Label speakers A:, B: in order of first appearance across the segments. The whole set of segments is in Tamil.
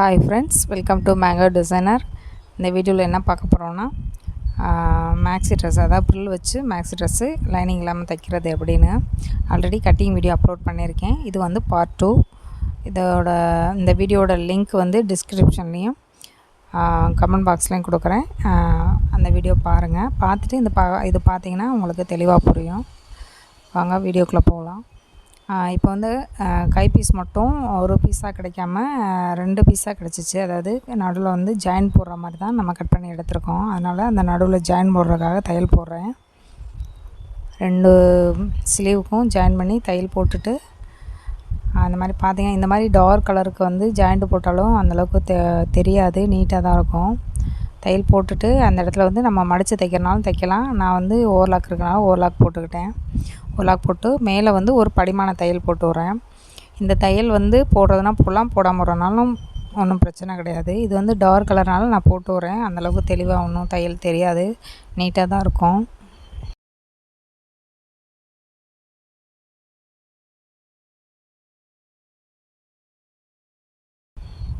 A: Hi friends welcome to mango designer இந்த வீடியோவில் என்ன பார்க்க போகிறோன்னா மேக்ஸி ட்ரெஸ் அதாவது புல் வச்சு மேக்ஸி ட்ரெஸ்ஸு லைனிங் இல்லாமல் தைக்கிறது அப்படின்னு ஆல்ரெடி கட்டிங் வீடியோ அப்லோட் பண்ணியிருக்கேன். இது வந்து பார்ட் டூ இதோட இந்த வீடியோட லிங்க் வந்து டிஸ்கிரிப்ஷன்லேயும் கமெண்ட் பாக்ஸ்லேயும் கொடுக்குறேன். அந்த வீடியோ பாருங்கள் பார்த்துட்டு இந்த பா இது பார்த்தீங்கன்னா உங்களுக்கு தெளிவாக புரியும். வாங்க வீடியோக்குள்ளே போகலாம். இப்போ வந்து கை பீஸ் மட்டும் ஒரு பீஸாக கிடைக்காம ரெண்டு பீஸாக கிடச்சிச்சு. அதாவது நடுவில் வந்து ஜாயின் போடுற மாதிரி தான் நம்ம கட் பண்ணி எடுத்திருக்கோம். அதனால் அந்த நடுவில் ஜாயின் போடுறதுக்காக தையல் போடுறேன். ரெண்டு ஸ்லீவுக்கும் ஜாயின் பண்ணி தையல் போட்டுட்டு அந்த மாதிரி பார்த்தீங்க இந்த மாதிரி டார்க் கலருக்கு வந்து ஜாயிண்ட் போட்டாலும் அந்தளவுக்கு தெ தெரியாது. நீட்டாக தான் இருக்கும். தையல் போட்டுட்டு அந்த இடத்துல வந்து நம்ம மடித்து தைக்கிறனாலும் தைக்கலாம். நான் வந்து ஓவர்லாக் இருக்கனால ஓவர்லாக் போட்டுக்கிட்டேன். ஓவர்லாக் போட்டு மேலே வந்து ஒரு படிமான தையல் போட்டு வரேன் இந்த தையல் வந்து போடுறதுனா போடலாம் போடாமல் வரனாலும் ஒன்றும் பிரச்சனை கிடையாது. இது வந்து டார்க் கலர்னால நான் போட்டு வரேன் அந்தளவுக்கு தெளிவாக ஒன்றும் தையல் தெரியாது. நீட்டாக தான் இருக்கும்.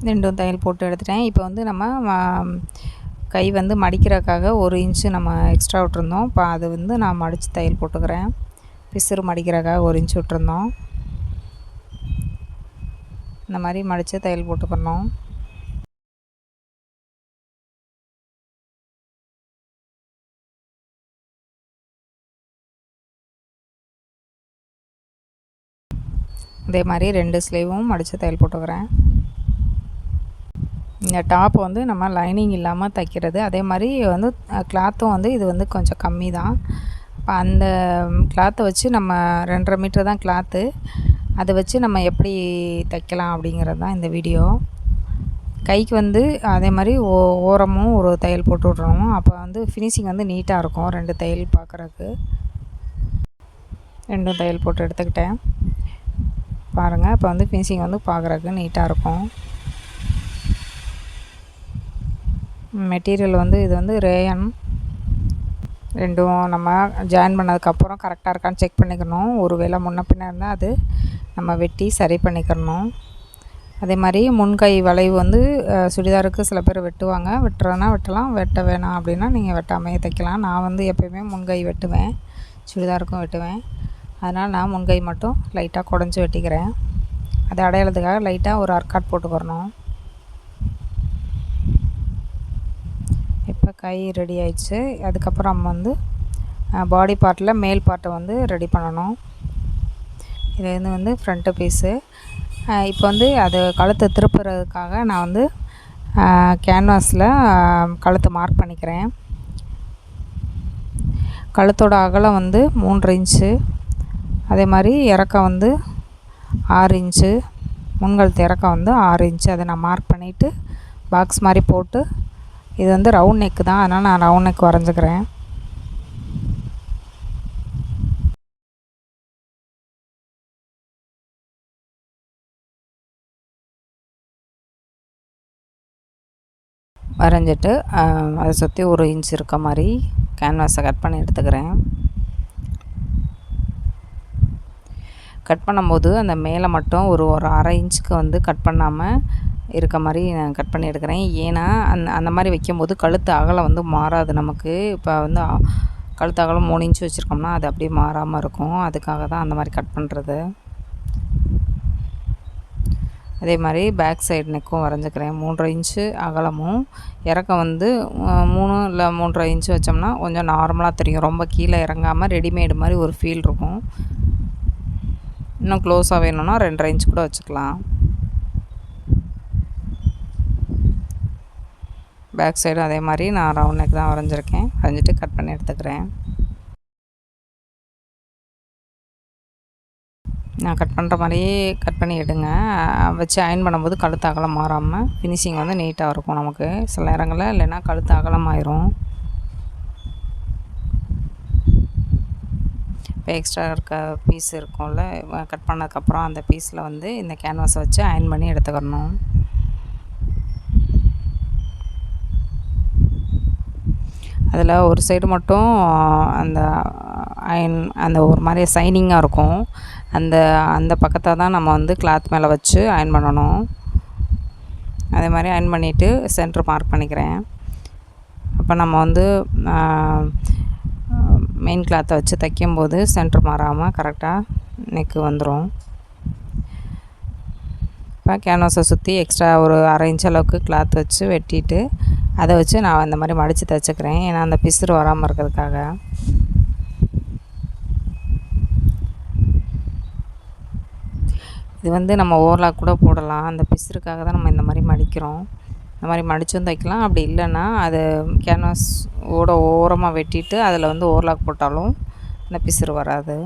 A: ரெண்டும் தையல் போட்டு எடுத்துட்டேன். இப்போ வந்து நம்ம கை வந்து மடிக்கிறதுக்காக ஒரு இன்ச்சு நம்ம எக்ஸ்ட்ரா விட்டுருந்தோம். இப்போ அது வந்து நான் மடித்து தையல் போட்டுக்கிறேன். பிசுறு மடிக்கிறதுக்காக ஒரு இன்ச்சு விட்டுருந்தோம். இந்த மாதிரி மடித்து தையல் போட்டுக்கணும். இதே மாதிரி ரெண்டு ஸ்லீவும் மடித்து தையல் போட்டுக்கிறேன். இந்த டாப் வந்து நம்ம லைனிங் இல்லாமல் தைக்கிறது. அதே மாதிரி வந்து கிளாத்தும் வந்து இது வந்து கொஞ்சம் கம்மி தான். இப்போ அந்த கிளாத்தை வச்சு நம்ம ரெண்டரை மீட்டர் தான் கிளாத்து அதை வச்சு நம்ம எப்படி தைக்கலாம் அப்படிங்கிறது தான் இந்த வீடியோ கைக்கு வந்து அதே மாதிரி ஓ ஓரமும் ஒரு தையல் போட்டு விட்றணும் அப்போ வந்து ஃபினிஷிங் வந்து நீட்டாக இருக்கும். ரெண்டு தையல் பார்க்குறக்கு ரெண்டும் தையல் போட்டு எடுத்துக்கிட்டேன். பாருங்கள் இப்போ வந்து ஃபினிஷிங் வந்து பார்க்குறக்கு நீட்டாக இருக்கும். மெட்டீரியல் வந்து இது வந்து ரேயன். ரெண்டும் நம்ம ஜாயின் பண்ணதுக்கப்புறம் கரெக்டாக இருக்கான்னு செக் பண்ணிக்கணும். ஒரு வேளை முன்ன பின்ன இருந்தால் அது நம்ம வெட்டி சரி பண்ணிக்கணும். அதே மாதிரி முன்கை வளைவு வந்து சுடிதாருக்கு சில பேர் வெட்டுவாங்க. வெட்டுறதுனா வெட்டலாம் வெட்ட வேணாம் அப்படின்னா நீங்கள் வெட்டாமையே தைக்கலாம். நான் வந்து எப்போயுமே முன்கை வெட்டுவேன் சுடிதாருக்கும் வெட்டுவேன். அதனால் நான் முன்கை மட்டும் லைட்டாக குடஞ்சி வெட்டிக்கிறேன். அதை அடையாளத்துக்காக லைட்டாக ஒரு அர்க்காட் போட்டுக்கிறணும் இப்போ கை ரெடி ஆயிடுச்சு. அதுக்கப்புறம் நம்ம வந்து பாடி பார்ட்டில் மேல் பார்ட்டை வந்து ரெடி பண்ணணும். இது வந்து வந்து ஃப்ரண்ட்டு பீஸு இப்போ வந்து அது கழுத்தை திருப்புறதுக்காக நான் வந்து கேன்வாஸில் கழுத்தை மார்க் பண்ணிக்கிறேன். கழுத்தோட அகலம் வந்து மூன்று இன்ச்சு அதே மாதிரி இறக்கம் வந்து ஆறு இன்ச்சு முன்கழுத்து இறக்கம் வந்து ஆறு இன்ச்சு அதை நான் மார்க் பண்ணிவிட்டு பாக்ஸ் மாதிரி போட்டு இது வந்து ரவுண்ட் நெக்கு தான். அதனால் நான் ரவுண்ட் நெக் வரைஞ்சிக்கிறேன். வரைஞ்சிட்டு அதை சுற்றி ஒரு இன்ச் இருக்க மாதிரி கேன்வாஸை கட் பண்ணி எடுத்துக்கிறேன். கட் பண்ணும்போது அந்த மேலே மட்டும் ஒரு ஒரு அரை இன்ச்சுக்கு வந்து கட் பண்ணாமல் இருக்க மாதிரி நான் கட் பண்ணி எடுக்கிறேன். ஏன்னா அந்த அந்த மாதிரி வைக்கும்போது கழுத்து அகலம் வந்து மாறாது நமக்கு. இப்போ வந்து கழுத்து அகலம் மூணு இன்ச்சு வச்சுருக்கோம்னா அது அப்படியே மாறாமல் இருக்கும். அதுக்காக தான் அந்த மாதிரி கட் பண்ணுறது அதே மாதிரி பேக் சைடு நெக்கும் வரைஞ்சிக்கிறேன். மூன்றரை இன்ச்சு அகலமும் இறக்கம் வந்து மூணு இல்லை மூன்றரை இன்ச்சு வச்சோம்னா கொஞ்சம் நார்மலாக தெரியும். ரொம்ப கீழே இறங்காமல் ரெடிமேடு மாதிரி ஒரு ஃபீல் இருக்கும். இன்னும் க்ளோஸாக வேணும்னா ரெண்டரை இன்ச் கூட வச்சுக்கலாம். பேக் சைடும் அதே மாதிரி நான் ரவுண்ட் நெக் தான் வரைஞ்சிருக்கேன். வரைஞ்சிட்டு கட் பண்ணி எடுத்துக்கிறேன். நான் கட் பண்ணுற மாதிரியே கட் பண்ணி எடுங்க. வச்சு அயன் பண்ணும்போது கழுத்து அகலம் மாறாமல் ஃபினிஷிங் வந்து நீட்டாக இருக்கும் நமக்கு. சில நேரங்களில் இல்லைன்னா கழுத்து அகலமாயிரும். இப்போ எக்ஸ்ட்ரா இருக்க பீஸ் இருக்கும்ல கட் பண்ணதுக்கப்புறம் அந்த பீஸில் வந்து இந்த கேன்வாஸை வச்சு அயன் பண்ணி எடுத்துக்கணும். அதில் ஒரு சைடு மட்டும் அந்த அயன் அந்த ஒரு மாதிரி சைனிங்காக இருக்கும். அந்த அந்த பக்கத்தை தான் நம்ம வந்து கிளாத் மேலே வச்சு அயன் பண்ணணும். அதே மாதிரி அயன் பண்ணிவிட்டு சென்டர் மார்க் பண்ணிக்கிறேன். அப்போ நம்ம வந்து மெயின் கிளாத்தை வச்சு தைக்கும்போது சென்டர் மாறாமல் கரெக்டாக நெக்கு வந்துடும் இப்போ கேன்வாஸை சுற்றி எக்ஸ்ட்ரா ஒரு அரை இன்ச் அளவுக்கு கிளாத் வச்சு வெட்டிட்டு அதை வச்சு நான் இந்த மாதிரி மடித்து தைச்சிக்கிறேன். ஏன்னா அந்த பிசுறு வராமல் இருக்கிறதுக்காக. இது வந்து நம்ம ஓவர்லாக் கூட போடலாம். அந்த பிசுறுக்காக தான் நம்ம இந்த மாதிரி மடிக்கிறோம். இந்த மாதிரி மடித்தும் தைக்கலாம். அப்படி இல்லைன்னா அது கேன்வாஸ் ஓட ஓரமாக வெட்டிட்டு அதில் வந்து ஓவர்லாக் போட்டாலும் இந்த பிசுறு வராது.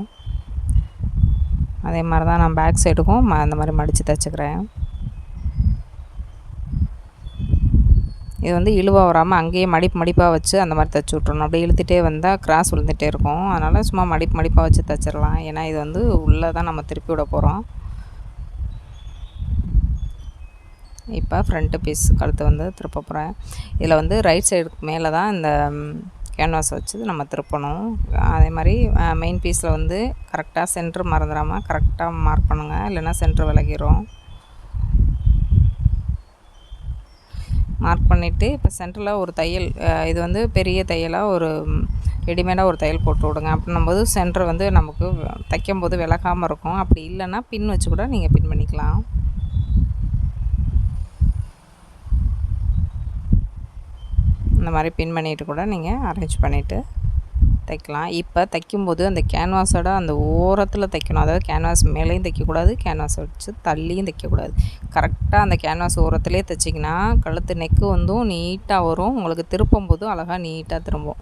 A: அதே மாதிரி தான் நான் பேக் சைடுக்கும் அந்த மாதிரி மடித்து தைச்சிக்கிறேன். இது வந்து இழுவாக வராமல் அங்கேயே மடிப்பு மடிப்பாக வச்சு அந்த மாதிரி தைச்சி விட்றணும் அப்படியே இழுத்துட்டே வந்தால் கிராஸ் விழுந்துகிட்டே இருக்கும். அதனால் சும்மா மடிப்பு மடிப்பாக வச்சு தைச்சிடலாம் ஏன்னா இது வந்து உள்ளே தான் நம்ம திருப்பி விட போகிறோம் இப்போ ஃப்ரண்ட்டு பீஸ் கழுத்து வந்து திருப்ப போகிறேன் இதில் வந்து ரைட் சைடுக்கு மேலே தான் இந்த கேன்வாஸ் வச்சு நம்ம திருப்பணும். அதே மாதிரி மெயின் பீஸில் வந்து கரெக்டாக சென்ட்ரு மறந்துடாமல் கரெக்டாக மார்க் பண்ணுங்கள் இல்லைன்னா சென்ட்ரு விலகிரும். மார்க் பண்ணிவிட்டு இப்போ சென்டரில் ஒரு தையல் இது வந்து பெரிய தையலாக ஒரு ரெடிமேடாக ஒரு தையல் போட்டு விடுங்க. அப்படின்னும்போது சென்டர் வந்து நமக்கு தைக்கும் போது விலகாமல் இருக்கும். அப்படி இல்லைன்னா பின் வச்சு கூட நீங்கள் பின் பண்ணிக்கலாம். இந்த மாதிரி பின் பண்ணிவிட்டு கூட நீங்கள் அரேஞ்ச் பண்ணிவிட்டு தைக்கலாம். இப்போ தைக்கும்போது அந்த கேன்வாஸோட அந்த ஓரத்தில் தைக்கணும். அதாவது கேன்வாஸ் மேலேயும் தைக்கக்கூடாது கேன்வாஸ் வச்சு தள்ளியும் தைக்கக்கூடாது. கரெக்டாக அந்த கேன்வாஸ் ஓரத்துலேயே தைச்சிங்கன்னா கழுத்து நெக்கு வந்தும் நீட்டாக வரும். உங்களுக்கு திருப்பும் போதும் அழகாக நீட்டாக திரும்பும்.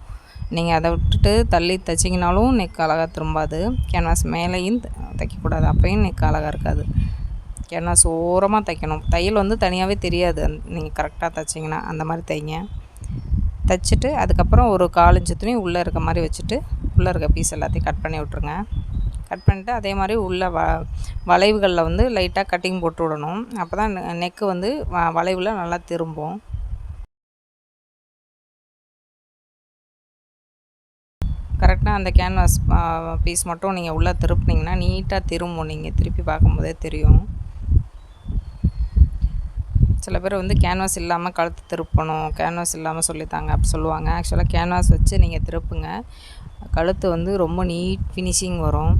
A: நீங்கள் அதை விட்டுட்டு தள்ளி தைச்சிங்கனாலும் நெக் அழகாக திரும்பாது. கேன்வாஸ் மேலேயும் தைக்கக்கூடாது. அப்பையும் நெக் அழகாக இருக்காது. கேன்வாஸ் ஓரமாக தைக்கணும். தையல் வந்து தனியாகவே தெரியாது. நீங்கள் கரெக்டாக தைச்சிங்கன்னா அந்த மாதிரி தைங்க. தைச்சிட்டு அதுக்கப்புறம் ஒரு காலஞ்சு துணி உள்ளே இருக்க மாதிரி வச்சுட்டு உள்ளே இருக்க பீஸ் எல்லாத்தையும் கட் பண்ணி விட்ருங்க கட் பண்ணிட்டு அதே மாதிரி உள்ள வ வளைவுகளில் வந்து லைட்டாக கட்டிங் போட்டு விடணும். அப்போ தான் நெக்கு வந்து வ வளைவில் நல்லா திரும்பும். கரெக்டாக அந்த கேன்வாஸ் பீஸ் மட்டும் நீங்கள் உள்ளே திருப்பினீங்கன்னா நீட்டாக திரும்பும். நீங்கள் திருப்பி பார்க்கும்போதே தெரியும். சில பேர் வந்து கேன்வாஸ் இல்லாமல் கழுத்து திருப்பணும் கேன்வாஸ் இல்லாமல் சொல்லித்தாங்க அப்படி சொல்லுவாங்க. ஆக்சுவலாக கேன்வாஸ் வச்சு நீங்கள் திருப்புங்க. கழுத்து வந்து ரொம்ப நீட் ஃபினிஷிங் வரும்.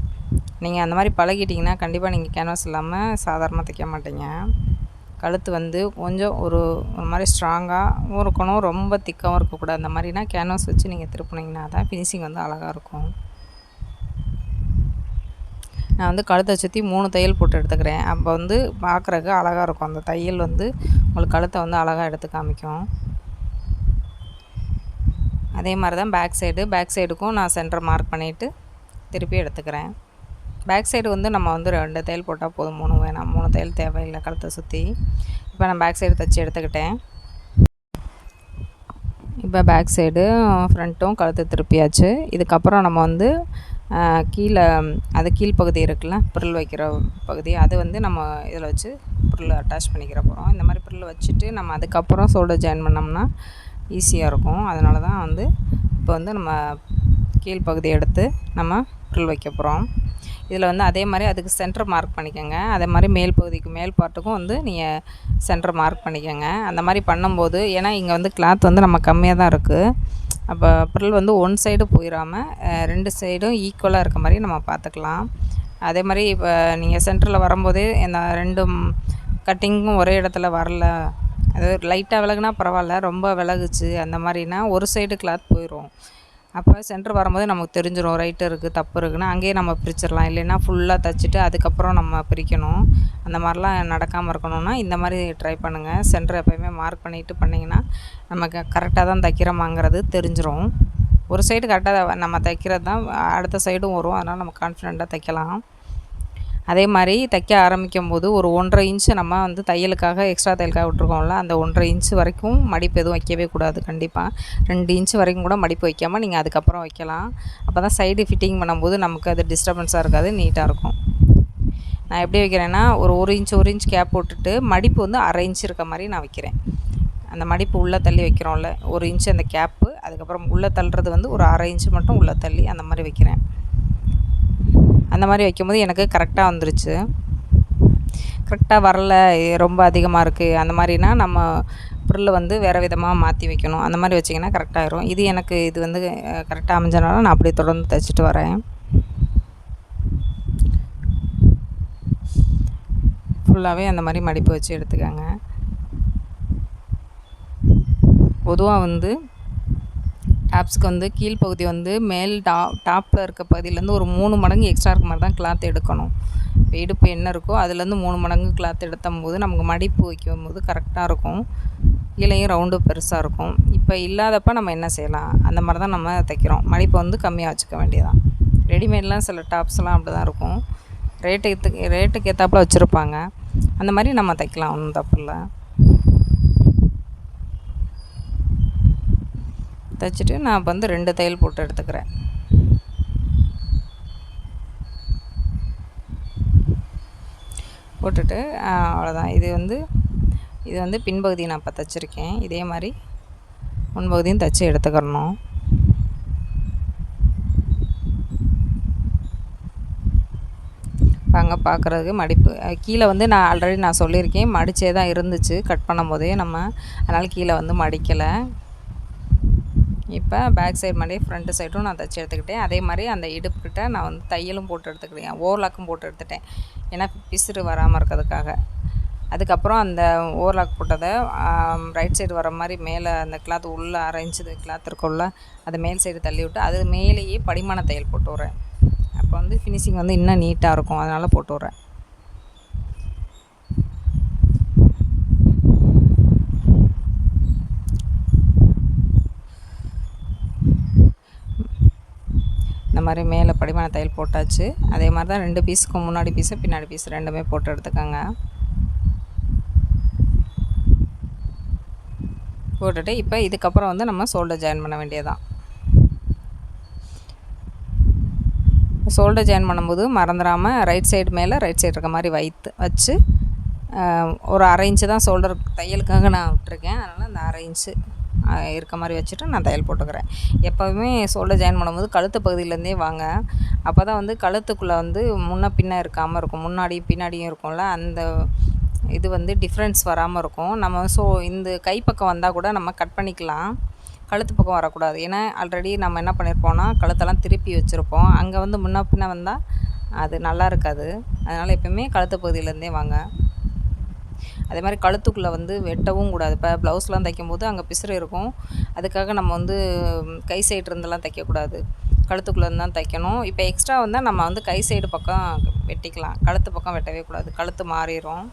A: நீங்கள் அந்த மாதிரி பழகிட்டிங்கன்னா கண்டிப்பாக நீங்கள் கேன்வாஸ் இல்லாமல் சாதாரணமாக தைக்க மாட்டீங்க. கழுத்து வந்து கொஞ்சம் ஒரு ஒரு மாதிரி ஸ்ட்ராங்காகவும் இருக்கணும். ரொம்ப திக்காகவும் இருக்கக்கூடாது. அந்த மாதிரினா கேன்வாஸ் வச்சு நீங்கள் திருப்புனீங்கன்னா தான் ஃபினிஷிங் வந்து அழகாக இருக்கும். நான் வந்து கழுத்தை சுற்றி மூணு தையல் போட்டு எடுத்துக்கிறேன். அப்போ வந்து பார்க்குறக்கு அழகாக இருக்கும். அந்த தையல் வந்து உங்களுக்கு கழுத்தை வந்து அழகாக எடுத்து காமிக்கும். அதே மாதிரி தான் பேக் சைடு. பேக் சைடுக்கும் நான் சென்டர் மார்க் பண்ணிவிட்டு திருப்பி எடுத்துக்கிறேன். பேக் சைடு வந்து நம்ம வந்து ரெண்டு தையல் போட்டால் போதும். மூணு வேணாம் மூணு தையல் தேவையில்லை கழுத்தை சுற்றி இப்போ நான் பேக் சைடு தைச்சி எடுத்துக்கிட்டேன். இப்போ பேக் சைடு ஃப்ரண்ட்டும் கழுத்து திருப்பியாச்சு. இதுக்கப்புறம் நம்ம வந்து கீழே அது கீழ்ப்பகுதி இருக்குல்ல பொருள் வைக்கிற பகுதி அது வந்து நம்ம இதில் வச்சு பொருள் அட்டாச் பண்ணிக்கிற போகிறோம். இந்த மாதிரி பொருள் வச்சுட்டு நம்ம அதுக்கப்புறம் சோல்டர் ஜாயின் பண்ணோம்னா ஈஸியாக இருக்கும். அதனால தான் வந்து இப்போ வந்து நம்ம கீழ்ப்பகுதி எடுத்து நம்ம பொருள் வைக்க போகிறோம். இதில் வந்து அதே மாதிரி அதுக்கு சென்டர் மார்க் பண்ணிக்கோங்க. அதே மாதிரி மேல் பகுதிக்கு மேல் பாட்டுக்கும் வந்து நீங்கள் சென்டர் மார்க் பண்ணிக்கோங்க. அந்த மாதிரி பண்ணும்போது ஏன்னா இங்கே வந்து கிளாத் வந்து நம்ம கம்மியாக தான் இருக்குது அப்போ பொருள் வந்து ஒன் சைடு போயிடாமல் ரெண்டு சைடும் ஈக்குவலாக இருக்க மாதிரி நம்ம பார்த்துக்கலாம் அதே மாதிரி இப்போ நீங்கள் சென்டரில் வரும்போதே இந்த ரெண்டும் கட்டிங்கும் ஒரே இடத்துல வரல. அது லைட்டாக விலகுனா பரவாயில்ல ரொம்ப விலகுச்சு. அந்த மாதிரினா ஒரு சைடு கிளாத் போயிடும் அப்போ சென்டர் வரும்போது நமக்கு தெரிஞ்சிடும் ரைட்டு இருக்குது தப்பு இருக்குன்னு. அங்கேயே நம்ம பிரிச்சிடலாம் இல்லைன்னா ஃபுல்லாக தைச்சிட்டு அதுக்கப்புறம் நம்ம பிரிக்கணும். அந்த மாதிரிலாம் நடக்காமல் இருக்கணும்னா இந்த மாதிரி ட்ரை பண்ணுங்கள் சென்டர் எப்போயுமே மார்க் பண்ணிவிட்டு பண்ணிங்கன்னா நமக்கு கரெக்டாக தான் தைக்கிறோமாங்கிறது தெரிஞ்சிடும் ஒரு சைடு கரெக்டாக நம்ம தைக்கிறது தான் அடுத்த சைடும் வரும். அதனால் நம்ம கான்ஃபிடெண்ட்டாக தைக்கலாம். அதே மாதிரி தைக்க ஆரம்பிக்கும் போது ஒரு ஒன்றரை இன்ச்சு நம்ம வந்து தையலுக்காக எக்ஸ்ட்ரா தையலுக்காக விட்ருக்கோம்ல அந்த ஒன்றரை இன்ச்சு வரைக்கும் மடிப்பு எதுவும் வைக்கவே கூடாது கண்டிப்பாக ரெண்டு இன்ச்சு வரைக்கும் கூட மடிப்பு வைக்காமல் நீங்கள் அதுக்கப்புறம் வைக்கலாம். அப்போ தான் சைடு ஃபிட்டிங் பண்ணும்போது நமக்கு அது டிஸ்டர்பன்ஸாக இருக்காது நீட்டாக இருக்கும். நான் எப்படி வைக்கிறேன்னா ஒரு ஒரு இன்ச் ஒரு இன்ச் கேப் போட்டுட்டு மடிப்பு வந்து அரை இன்ச் இருக்க மாதிரி நான் வைக்கிறேன். அந்த மடிப்பு உள்ளே தள்ளி வைக்கிறோம்ல ஒரு இன்ச்சு அந்த கேப்பு அதுக்கப்புறம் உள்ளே தள்ளுறது வந்து ஒரு அரை இன்ச்சு மட்டும் உள்ளே தள்ளி அந்த மாதிரி வைக்கிறேன். அந்த மாதிரி வைக்கும்போது எனக்கு கரெக்டாக வந்துருச்சு. கரெக்டாக வரல ரொம்ப அதிகமாக இருக்குது அந்த மாதிரினா நம்ம ப்ரில்லை வந்து வேறு விதமாக மாற்றி வைக்கணும். அந்த மாதிரி வச்சிங்கன்னா கரெக்டாகிடும் இது எனக்கு இது வந்து கரெக்டாக அமைஞ்சனால நான் அப்படியே தொடர்ந்து தைச்சிட்டு வரேன். ஃபுல்லாகவே அந்த மாதிரி மடிப்பு வச்சு எடுத்துக்கோங்க. பொதுவாக வந்து டாப்ஸ்க்கு வந்து கீழ்ப்பகுதி வந்து மேல் டா டாப்பில் இருக்க பகுதியிலேருந்து ஒரு மூணு மடங்கு எக்ஸ்ட்ரா இருக்க மாதிரி தான் கிளாத் எடுக்கணும். இடுப்பு என்ன இருக்கோ அதுலேருந்து மூணு மடங்கு கிளாத் எடுத்தும் போது நமக்கு மடிப்பு வைக்கும் போது கரெக்டாக இருக்கும். கீழேயும் ரவுண்டு பெருசாக இருக்கும். இப்போ இல்லாதப்போ நம்ம என்ன செய்யலாம்? அந்த மாதிரி தான் நம்ம தைக்கிறோம். மடிப்பை வந்து கம்மியாக வச்சுக்க வேண்டியதான் ரெடிமேட்லாம் சில டாப்ஸ்லாம் அப்படி தான் இருக்கும் ரேட்டுக்கு ரேட்டுக்கு ஏற்றாப்புல வச்சுருப்பாங்க. அந்த மாதிரி நம்ம தைக்கலாம் ஒன்றும் தப்பு இல்லை. தைச்சிட்டு நான் இப்போ வந்து ரெண்டு தையல் போட்டு எடுத்துக்கிறேன். போட்டுட்டு அவ்வளோதான் இது வந்து இது வந்து பின்பகுதி நான் இப்போ தைச்சிருக்கேன். இதே மாதிரி முன்பகுதியும் தைச்சி எடுத்துக்கிறணும் அங்கே பார்க்குறதுக்கு மடிப்பு கீழே வந்து நான் ஆல்ரெடி நான் சொல்லியிருக்கேன். மடித்தே தான் இருந்துச்சு. கட் பண்ணும் போதே நம்ம அதனால் கீழே வந்து மடிக்கலை. இப்போ பேக் சைடு மாதிரி ஃப்ரண்ட்டு சைடும் நான் தைச்சி எடுத்துக்கிட்டேன். அதே மாதிரி அந்த இடுப்புக்கிட்ட நான் வந்து தையலும் போட்டு எடுத்துக்கிட்டேன். ஓவர்லாக்கும் போட்டு எடுத்துட்டேன். ஏன்னா பிசுறு வராமல் இருக்கிறதுக்காக. அதுக்கப்புறம் அந்த ஓவர்லாக் போட்டதை ரைட் சைடு வர மாதிரி மேலே அந்த கிளாத் உள்ளே அரைஞ்சது கிளாத் இருக்குள்ள அதை மேல் சைடு தள்ளி விட்டு அது மேலேயே படிமான தையல் போட்டு விட்றேன். அப்போ வந்து ஃபினிஷிங் வந்து இன்னும் நீட்டாக இருக்கும். அதனால் போட்டு விட்றேன் இந்த மாதிரி மேலே படிமான தையல் போட்டாச்சு. அதே மாதிரி தான் ரெண்டு பீஸுக்கும் முன்னாடி பீஸு பின்னாடி பீஸ் ரெண்டுமே போட்டு எடுத்துக்கோங்க. போட்டுட்டு இப்போ இதுக்கப்புறம் வந்து நம்ம ஷோல்டர் ஜாயின் பண்ண வேண்டியதான் ஷோல்டர் ஜாயின் பண்ணும்போது மறந்துடாமல் ரைட் சைடு மேலே ரைட் சைடு இருக்க மாதிரி வைத்து வச்சு ஒரு அரை இன்ச்சு தான் ஷோல்டர் தையலுக்காக நான் விட்டுருக்கேன். அதனால் அந்த அரை இன்ச்சு இருக்க மாதிரி வச்சுட்டு நான் தையல் போட்டுக்கிறேன். எப்போவுமே ஷோல்டர் ஜாயின் பண்ணும்போது கழுத்து பகுதியிலேருந்தே வாங்க. அப்போ தான் வந்து கழுத்துக்குள்ளே வந்து முன்ன பின்ன இருக்காமல் இருக்கும். முன்னாடியும் பின்னாடியும் இருக்கும்ல அந்த இது வந்து டிஃப்ரென்ஸ் வராமல் இருக்கும். நம்ம ஸோ இந்த கைப்பக்கம் வந்தால் கூட நம்ம கட் பண்ணிக்கலாம். கழுத்து பக்கம் வரக்கூடாது. ஏன்னா ஆல்ரெடி நம்ம என்ன பண்ணியிருப்போம்னா கழுத்தெல்லாம் திருப்பி வச்சுருப்போம். அங்கே வந்து முன்ன பின்ன வந்தால் அது நல்லா இருக்காது. அதனால் எப்போயுமே கழுத்து பகுதியிலேருந்தே வாங்க. அதே மாதிரி கழுத்துக்குள்ளே வந்து வெட்டவும் கூடாது. இப்போ ப்ளவுஸ்லாம் தைக்கும்போது அங்கே பிசுறு இருக்கும். அதுக்காக நம்ம வந்து கை சைடு இருந்தெல்லாம் தைக்கக்கூடாது. கழுத்துக்குள்ளே தான் தைக்கணும். இப்போ எக்ஸ்ட்ரா வந்தால் நம்ம வந்து கை சைடு பக்கம் வெட்டிக்கலாம். கழுத்து பக்கம் வெட்டவே கூடாது. கழுத்து மாறிடும்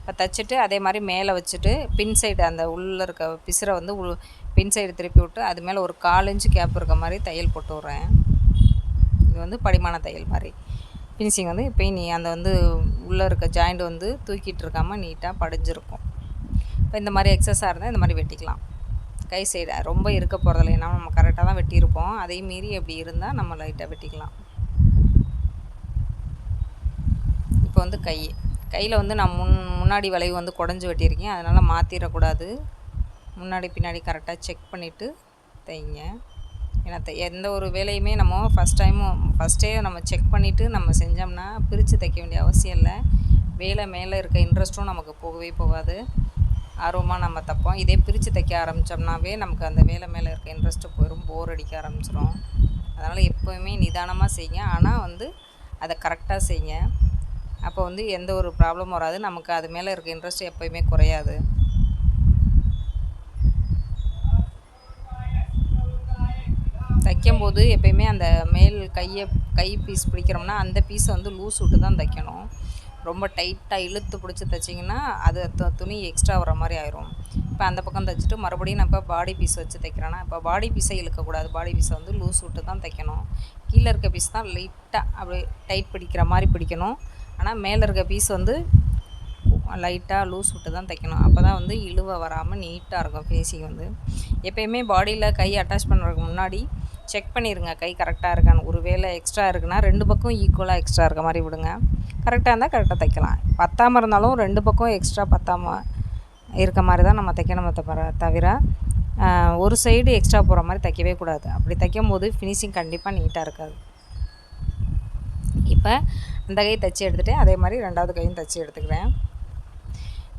A: இப்போ தைச்சிட்டு அதே மாதிரி மேலே வச்சுட்டு பின் சைடு அந்த உள்ளே இருக்க பிசுரை வந்து உள் பின் சைடு திருப்பி விட்டு அது மேலே ஒரு கால் இன்ச்சு கேப் இருக்க மாதிரி தையல் போட்டு விட்றேன். இது வந்து படிமான தையல் மாதிரி. ஃபினிஷிங் வந்து இப்போ நீ அந்த வந்து உள்ளே இருக்க ஜாயிண்ட் வந்து தூக்கிட்டு இருக்காமல் நீட்டாக படிஞ்சிருக்கும். இப்போ இந்த மாதிரி எக்ஸஸாக இருந்தால் இந்த மாதிரி வெட்டிக்கலாம். கை சைடு ரொம்ப இருக்க போகிறதில்ல ஏன்னா நம்ம கரெக்டாக தான் வெட்டியிருப்போம். அதே மீறி அப்படி இருந்தால் நம்ம லைட்டாக வெட்டிக்கலாம். இப்போ வந்து கை. கையில் வந்து நான் முன் முன்னாடி வளைவு வந்து குடஞ்சி வெட்டியிருக்கேன். அதனால் மாற்றிடக்கூடாது முன்னாடி பின்னாடி கரெக்டாக செக் பண்ணிவிட்டு தைங்க. ஏன்னா எந்த ஒரு வேலையுமே நம்ம ஃபஸ்ட் டைமும் ஃபஸ்ட்டே நம்ம செக் பண்ணிவிட்டு நம்ம செஞ்சோம்னா பிரித்து தைக்க வேண்டிய அவசியம் இல்லை. வேலை மேலே இருக்க இன்ட்ரெஸ்ட்டும் நமக்கு போகவே போகாது. ஆர்வமாக நம்ம தைப்போம். இதே பிரித்து தைக்க ஆரம்பித்தோம்னாவே நமக்கு அந்த வேலை மேலே இருக்க இன்ட்ரெஸ்ட்டு போயிடும் போர் அடிக்க ஆரம்பிச்சிடும் அதனால் எப்போயுமே நிதானமாக செய்யுங்க. ஆனால் வந்து அதை கரெக்டாக செய்யுங்க. அப்போ வந்து எந்த ஒரு ப்ராப்ளமும் வராது. நமக்கு அது மேலே இருக்க இன்ட்ரெஸ்ட் எப்போயுமே குறையாது. தைக்கும்போது எப்பயுமே அந்த மேல் கையை கை பீஸ் பிடிக்கிறோம்னா அந்த பீஸை வந்து லூஸ் விட்டு தான் தைக்கணும். ரொம்ப டைட்டாக இழுத்து பிடிச்சி தைச்சிங்கன்னா அது துணி எக்ஸ்ட்ரா வர மாதிரி ஆயிரும். இப்போ அந்த பக்கம் தைச்சிட்டு மறுபடியும் நான் இப்போ பாடி பீஸ் வச்சு தைக்கிறேன்னா இப்போ பாடி பீஸை இழுக்கக்கூடாது. பாடி பீஸை வந்து லூஸ் விட்டு தான் தைக்கணும். கீழே இருக்க பீஸ் தான் லைட்டாக அப்படியே டைட் பிடிக்கிற மாதிரி பிடிக்கணும். ஆனால் மேலே இருக்க பீஸ் வந்து லைட்டாக லூஸ் விட்டு தான் தைக்கணும். அப்போ தான் வந்து இழுவை வராமல் நீட்டாக இருக்கும் ஃபேஸிங் வந்து. எப்பயுமே பாடியில் கை அட்டாச் பண்ணுறதுக்கு முன்னாடி செக் பண்ணிடுங்க கை கரெக்டாக இருக்கான்னு. ஒரு வேலை எக்ஸ்ட்ரா இருக்குன்னா ரெண்டு பக்கம் ஈக்குவலாக எக்ஸ்ட்ரா இருக்க மாதிரி விடுங்க. கரெக்டாக இருந்தால் கரெக்டாக தைக்கலாம். பத்தாமல் இருந்தாலும் ரெண்டு பக்கம் எக்ஸ்ட்ரா பத்தாமல் இருக்க மாதிரி தான் நம்ம தைக்கணும் தவிர தவிர ஒரு சைடு எக்ஸ்ட்ரா போகிற மாதிரி தைக்கவே கூடாது. அப்படி தைக்கும் போது ஃபினிஷிங் கண்டிப்பாக நீட்டாக இருக்காது. இப்போ அந்த கை தைச்சி எடுத்துகிட்டேன் அதே மாதிரி ரெண்டாவது கையும் தைச்சி எடுத்துக்கிறேன்.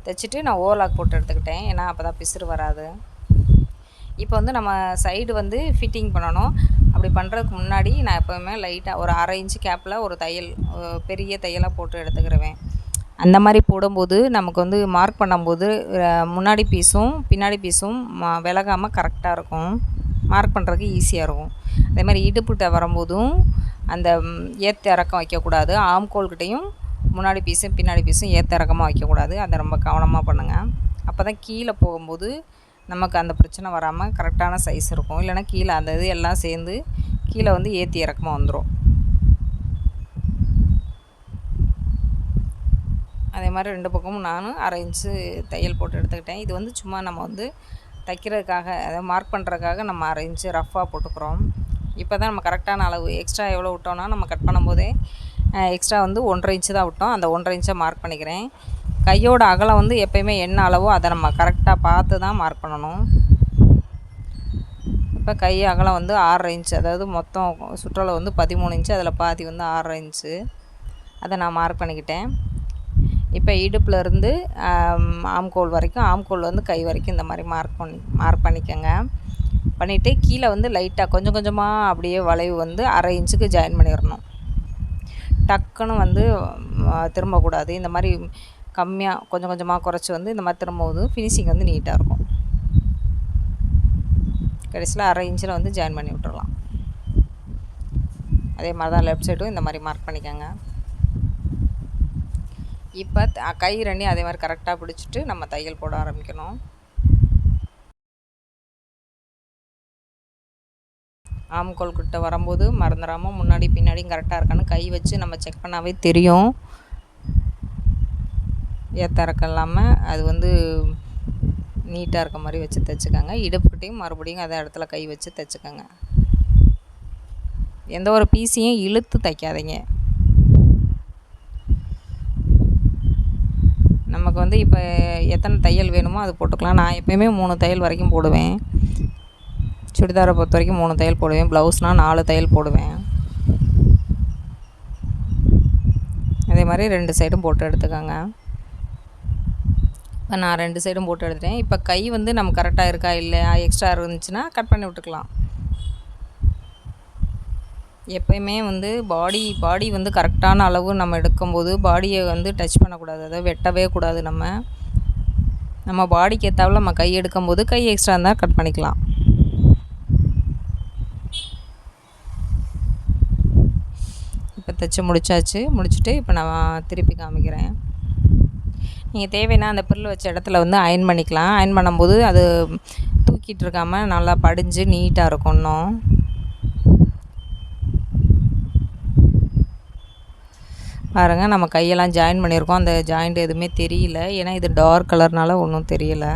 A: தைச்சிட்டு நான் ஓவர்லாக் போட்டு எடுத்துக்கிட்டேன். ஏன்னா அப்போ தான் பிசுறு வராது. இப்போ வந்து நம்ம சைடு வந்து ஃபிட்டிங் பண்ணணும். அப்படி பண்ணுறதுக்கு முன்னாடி நான் எப்போவுமே லைட்டாக ஒரு அரை இன்ச்சு கேப்பில் ஒரு தையல் பெரிய தையலாக போட்டு எடுத்துக்கிடுவேன் அந்த மாதிரி போடும்போது நமக்கு வந்து மார்க் பண்ணும்போது முன்னாடி பீஸும் பின்னாடி பீஸும் விலகாமல் கரெக்டாக இருக்கும். மார்க் பண்ணுறதுக்கு ஈஸியாக இருக்கும். அதே மாதிரி இடுப்புகிட்ட வரும்போதும் அந்த ஏற்ற இறக்கம் வைக்கக்கூடாது. ஆம்கோல்கிட்டையும் முன்னாடி பீஸும் பின்னாடி பீஸும் ஏற்ற இறக்கமாக வைக்கக்கூடாது. அதை ரொம்ப கவனமாக பண்ணுங்கள் அப்போ தான் கீழே போகும்போது நமக்கு அந்த பிரச்சனை வராமல் கரெக்டான சைஸ் இருக்கும். இல்லைனா கீழே அந்த இது எல்லாம் சேர்ந்து கீழே வந்து ஏற்றி இறக்கமாக வந்துடும் அதே மாதிரி ரெண்டு பக்கமும் நானும் அரை இன்ச்சு தையல் போட்டு எடுத்துக்கிட்டேன். இது வந்து சும்மா நம்ம வந்து தைக்கிறதுக்காக அதை மார்க் பண்ணுறதுக்காக நம்ம அரை இன்ச்சு ரஃப்பாக போட்டுக்கிறோம். இப்போ தான் நம்ம கரெக்டான அளவு எக்ஸ்ட்ரா எவ்வளோ விட்டோம்னா நம்ம கட் பண்ணும்போதே எக்ஸ்ட்ரா வந்து ஒன்றரை இன்ச்சு தான் விட்டோம். அந்த ஒன்றரை இன்ச்சை மார்க் பண்ணிக்கிறேன். கையோட அகலம் வந்து எப்போயுமே என்ன அளவோ அதை நம்ம கரெக்டாக பார்த்து தான் மார்க் பண்ணணும். இப்போ கை அகலம் வந்து ஆறரை இன்ச்சு அதாவது மொத்தம் சுற்றளவு வந்து பதிமூணு இன்ச்சு அதில் பாதி வந்து ஆறரை இன்ச்சு அதை நான் மார்க் பண்ணிக்கிட்டேன். இப்போ இடுப்புலேருந்து ஆம்கோல் வரைக்கும் ஆம்கோல் வந்து கை வரைக்கும் இந்த மாதிரி மார்க் பண்ணி மார்க் பண்ணிக்கோங்க. பண்ணிவிட்டு கீழே வந்து லைட்டாக கொஞ்சம் கொஞ்சமாக அப்படியே வளைவு வந்து அரை இன்ச்சுக்கு ஜாயின் பண்ணிடணும். டக்குன்னு வந்து திரும்பக்கூடாது. இந்த மாதிரி கம்மியாக கொஞ்சம் கொஞ்சமாக குறைச்சி வந்து இந்த மாதிரி திரும்பும்போது ஃபினிஷிங் வந்து நீட்டாக இருக்கும். கடைசியில் அரை இன்ச்சில் வந்து ஜாயின் பண்ணி விட்டுடலாம் அதே மாதிரி தான் லெஃப்ட் சைடும் இந்த மாதிரி மார்க் பண்ணிக்கோங்க. இப்போ கை ரெண்டையும் அதே மாதிரி கரெக்டாக பிடிச்சிட்டு நம்ம தையல் போட ஆரம்பிக்கணும். ஆம்கோல் கிட்ட வரும்போது மறந்துடாமல் முன்னாடி பின்னாடியும் கரெக்டாக இருக்கான்னு கை வச்சு நம்ம செக் பண்ணாவே தெரியும். ஏற்ற இல்லாமல் அது வந்து நீட்டாக இருக்க மாதிரி வச்சு தைச்சிக்கோங்க. இடுப்புக்கிட்டையும் மறுபடியும் அதே இடத்துல கை வச்சு தைச்சிக்கோங்க. எந்த ஒரு பீஸையும் இழுத்து தைக்காதீங்க. நமக்கு வந்து இப்போ எத்தனை தையல் வேணுமோ அது போட்டுக்கலாம். நான் எப்போயுமே மூணு தையல் வரைக்கும் போடுவேன். சுடிதாரை பொறுத்த வரைக்கும் மூணு தையல் போடுவேன். ப்ளவுஸ்னால் நாலு தையல் போடுவேன். அதே மாதிரி ரெண்டு சைடும் போட்டு எடுத்துக்கோங்க. இப்போ நான் ரெண்டு சைடும் போட்டு எடுத்துட்டேன். இப்போ கை வந்து நம்ம கரெக்டாக இருக்கா இல்லையா எக்ஸ்ட்ரா இருந்துச்சுன்னா கட் பண்ணி விட்டுக்கலாம். எப்பயுமே வந்து பாடி பாடி வந்து கரெக்டான அளவு நம்ம எடுக்கும்போது பாடியை வந்து டச் பண்ணக்கூடாது. அதை வெட்டவே கூடாது நம்ம. நம்ம பாடிக்கு ஏற்றாவில் நம்ம கை எடுக்கும்போது கை எக்ஸ்ட்ரா இருந்தால் கட் பண்ணிக்கலாம். இப்போ தைச்சி முடிச்சாச்சு. முடிச்சுட்டு இப்போ நான் திருப்பி காமிக்கிறேன். நீங்கள் தேவைன்னா அந்த பிரில் வச்ச இடத்துல வந்து அயன் பண்ணிக்கலாம். அயன் பண்ணும்போது அது தூக்கிட்டு இருக்காமல் நல்லா படிஞ்சு நீட்டாக இருக்கும் இன்னும். பாருங்கள் நம்ம கையெல்லாம் ஜாயின் பண்ணியிருக்கோம். அந்த ஜாயிண்ட் எதுவுமே தெரியல. ஏன்னா இது டார்க் கலர்னால ஒன்றும் தெரியல.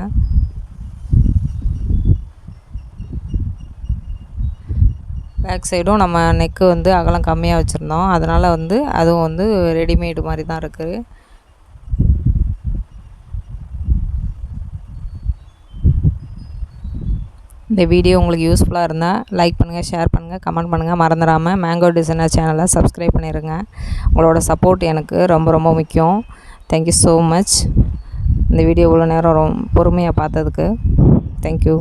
A: பேக் சைடும் நம்ம நெக்கு வந்து அகலம் கம்மியாக வச்சுருந்தோம். அதனால் வந்து அதுவும் வந்து ரெடிமேடு மாதிரி தான் இருக்குது இந்த வீடியோ உங்களுக்கு யூஸ்ஃபுல்லாக இருந்தால் லைக் பண்ணுங்கள் ஷேர் பண்ணுங்கள் கமெண்ட் பண்ணுங்கள் மறந்துடாமல் மேங்கோ டிசைனர் சேனலை சப்ஸ்கிரைப் பண்ணிடுங்க உங்களோட சப்போர்ட் எனக்கு ரொம்ப ரொம்ப முக்கியம். தேங்க்யூ ஸோ மச் இந்த வீடியோ இவ்வளோ நேரம் ரொம்ப பொறுமையாக பார்த்ததுக்கு தேங்க்யூ